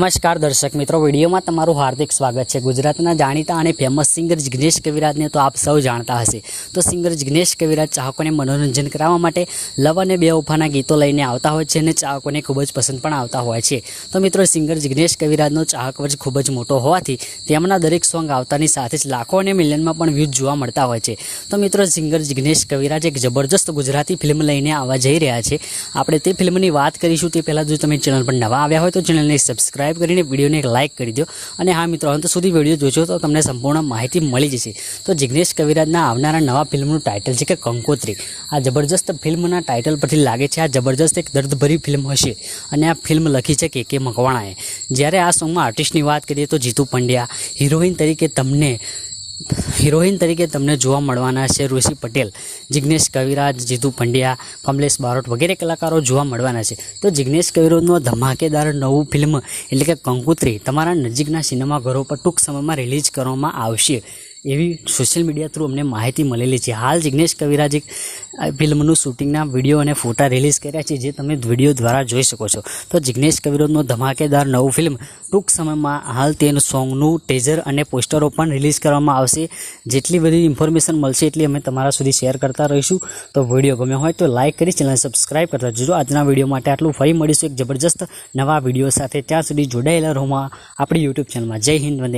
નમસ્કાર દર્શક મિત્રો, વિડીયોમાં તમારું હાર્દિક સ્વાગત છે. ગુજરાતના જાણીતા અને ફેમસ સિંગર જિગ્નેશ કવિરાજને તો આપ સૌ જાણતા હશે. તો સિંગર જિગ્નેશ કવિરાજ ચાહકોને મનોરંજન કરાવવા માટે લવ અને બેવફાના ગીતો લઈને આવતા હોય છે અને ચાહકોને ખૂબ જ પસંદ પણ આવતા હોય છે. તો મિત્રો સિંગર જિગ્નેશ કવિરાજનો ચાહક વર્ગ ખૂબ જ મોટો હોવાથી તેમના દરેક સોંગ આવતાની સાથે જ લાખો અને મિલિયનમાં પણ વ્યૂઝ જોવા મળતા હોય છે. તો મિત્રો સિંગર જિગ્નેશ કવિરાજ એક જબરજસ્ત ગુજરાતી ફિલ્મ લઈને આવવા જઈ રહ્યા છે. આપણે તે ફિલ્મની વાત કરીશું. તે પહેલાં જો તમે ચેનલ પર નવા આવ્યા હોય તો ચેનલને સબસ્ક્રાઇબ કરીને વિડીયોને એક લાઇક કરી દો. અને હા મિત્રો, અંત સુધી વીડિયો જોશો તો તમને સંપૂર્ણ માહિતી મળી જશે. તો જિગ્નેશ કવિરાજના આવનારા નવા ફિલ્મનું ટાઇટલ છે કે કંકોત્રી. આ જબરજસ્ત ફિલ્મના ટાઇટલ પરથી લાગે છે આ જબરજસ્ત એક દર્દભરી ફિલ્મ હશે. અને આ ફિલ્મ લખી છે કે કે મકવાણાએ. જ્યારે આ સોંગમાં આર્ટિસ્ટની વાત કરીએ તો જીતુ પંડ્યા. હિરોઈન તરીકે તમને હિરોઈન તરીકે તમને જોવા મળવાના છે ઋષિ પટેલ, જિગ્નેશ કવિરાજ, જીતુ પંડ્યા, કમલેશ બારોટ વગેરે કલાકારો જોવા મળવાના છે. તો જિગ્નેશ કવિરાજનો ધમાકેદાર નવું ફિલ્મ એટલે કે કંકુત્રી તમારા નજીકના સિનેમાઘરો પર ટૂંક સમયમાં રિલીઝ કરવામાં આવશે. એવી સોશિયલ મીડિયા થ્રુ અમને માહિતી મળેલી છે. હાલ જિગ્નેશ કવિરાજે આ ફિલ્મનું શૂટિંગના વીડિયો અને ફોટા રિલીઝ કર્યા છે, જે તમે વીડિયો દ્વારા જોઈ શકો છો. તો જિગ્નેશ કવિરાજનો ધમાકેદાર નવું ફિલ્મ ટૂંક સમયમાં હાલ તેનું સોંગનું ટેઝર અને પોસ્ટરો પણ રિલીઝ કરવામાં આવશે. જેટલી બધી ઇન્ફોર્મેશન મળશે એટલી અમે તમારા સુધી શેર કરતા રહીશું. તો વીડિયો ગમ્યો હોય તો લાઇક કરી ચેનલ સબસ્ક્રાઇબ કરતા જજો. આજના વીડિયો માટે આટલું ફરી મળીશું એક જબરજસ્ત નવા વીડિયો સાથે. ત્યાં સુધી જોડાયેલા રહો આપણી યુટ્યુબ ચેનલમાં જય હિન્દ, વંદે